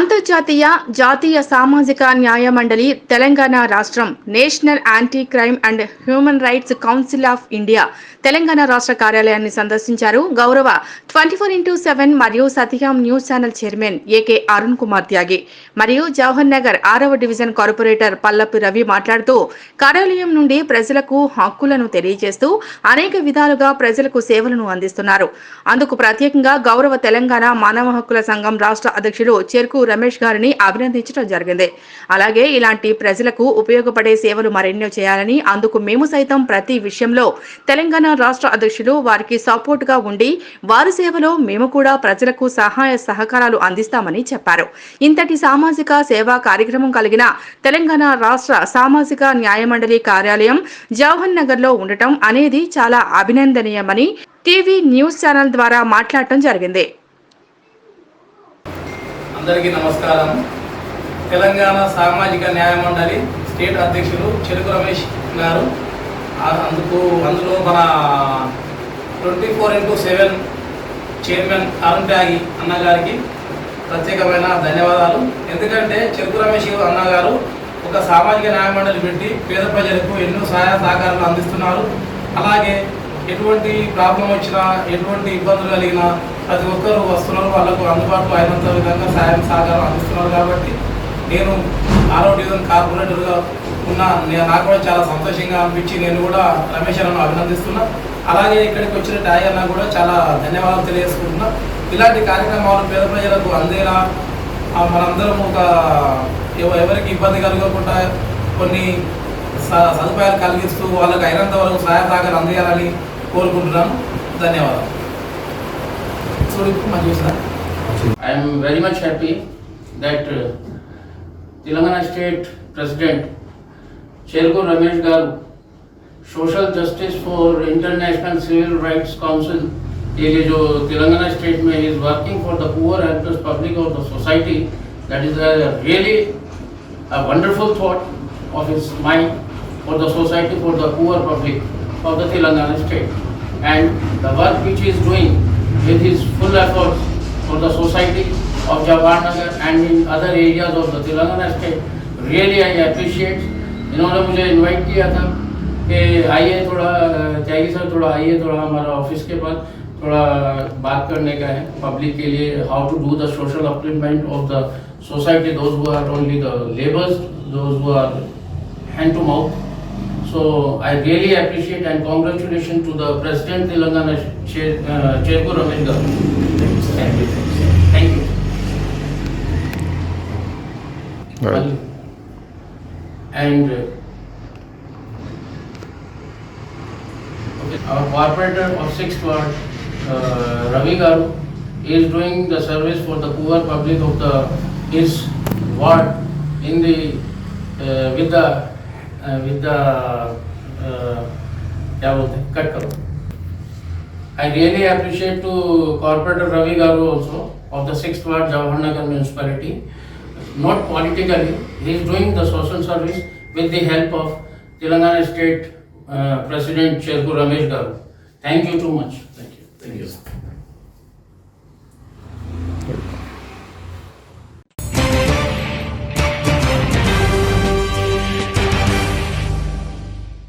అంతర్జాతీయ జాతీయ సామాజిక న్యాయ మండలి తెలంగాణ రాష్ట్రం national anti crime and human rights council of India Telangana రాష్ట్ర కార్యాలయాన్ని సందర్శించారు. గౌరవ ట్వంటీ ఫోర్ ఇంటూ సెవెన్ మరియు Satyam news channel chairman AK Arun Kumar Tyagi మరియు జవహర్ నగర్ ఆరవ డివిజన్ కార్పొరేటర్ పల్లపు రవి మాట్లాడుతూ కార్యాలయం నుండి ప్రజలకు హక్కులను తెలియజేస్తూ అనేక విధాలుగా ప్రజలకు సేవలను అందిస్తున్నారు. అందుకు ప్రత్యేకంగా గౌరవ తెలంగాణ మానవ హక్కుల సంఘం రాష్ట్ర అధ్యక్షుడు చెరుకు రమేష్ గారిని అభినందించడం జరిగింది. అలాగే ఇలాంటి ప్రజలకు ఉపయోగపడే సేవలు మరెన్నో చేయాలని అందుకు మేము సైతం ప్రతి విషయంలో తెలంగాణ రాష్ట్ర అధ్యక్షులు వారికి సపోర్ట్గా ఉండి వారి సేవలో మేము కూడా ప్రజలకు సహాయ సహకారాలు అందిస్తామని చెప్పారు. ఇంతటి సామాజిక సేవా కార్యక్రమం కలిగిన తెలంగాణ రాష్ట్ర సామాజిక న్యాయమండలి కార్యాలయం జవహర్ నగర్లో ఉండటం అనేది చాలా అభినందనీయమని టీవీ న్యూస్ ఛానల్ ద్వారా మాట్లాడటం జరిగింది. అందరికీ నమస్కారం. తెలంగాణ సామాజిక న్యాయ మండలి స్టేట్ అధ్యక్షులు చెరుకు రమేష్ గారు. అందుకు అందులో మన twenty four into seven chairman Arun Tyagi అన్నగారికి ప్రత్యేకమైన ధన్యవాదాలు. ఎందుకంటే చెరుకు రమేష్ అన్నగారు ఒక సామాజిక న్యాయ మండలి పెట్టి పేద ప్రజలకు ఎన్నో సహాయ సహకారాలు అందిస్తున్నారు. అలాగే ఎటువంటి ప్రాబ్లం వచ్చినా ఎటువంటి ఇబ్బందులు కలిగినా ప్రతి ఒక్కరు వస్తున్నారు వాళ్ళకు అందుబాటులో అయినంత విధంగా సాయం సహకారం అందిస్తున్నారు కాబట్టి నేను ఆరో డివిజన్ కార్పొరేటర్గా ఉన్న నాకు కూడా చాలా సంతోషంగా అనిపించి నేను కూడా రమేష్ అన్నను అభినందిస్తున్నా. అలాగే ఇక్కడికి వచ్చిన టాయ్ అన్న కూడా చాలా ధన్యవాదాలు తెలియజేసుకుంటున్నా. ఇలాంటి కార్యక్రమాలు పేద ప్రజలకు అందేలా మనందరం ఒక ఎవ- ఎవరికి ఇబ్బంది కలగకుండా కొన్ని స- సదుపాయాలు కలిగిస్తూ వాళ్ళకు అయినంత వరకు సహాయ సహకారం అందేయాలని కోరుకుంటున్నాను. ధన్యవాదాలు. historic Madhya sir. I am very much happy that uh, Telangana State President Cherko Ramesh Garu, Social Justice for International Civil Rights Council, ये जो तेलंगाना स्टेट में is working for the poor and plus public of the society that is really a wonderful thought of his mind for the society for the poor public of the Telangana state and the work which he is doing with his full efforts for the society of Jawaharnagar and in other areas of the Telangana state, really I appreciate. इन्होंने मुझे invite किया था कि आइए थोड़ा त्यागी sir थोड़ा आइए थोड़ा हमारा ऑफ़िस के पास थोड़ा बात करने का है पब्लिक के लिए how to do the social upliftment of the society those who are only the labours those who are hand to mouth. So I really appreciate and congratulations to the President Telangana Chair, uh, Chairku Thank you. Thank you. Right. And uh, okay, our corporator of sixth ward, uh, Ravi Garu, is doing the service for the poor public of the his ward in the uh, with the with the uh, क्या बोलते हैं cut करो I really appreciate to Corporator Ravi Garu also of the sixth ward Jawaharnagar municipality. Not politically, he is doing the social service with the help of Telangana State uh, President Cherku Ramesh Garu. Thank you too much. Thank you. Thank you.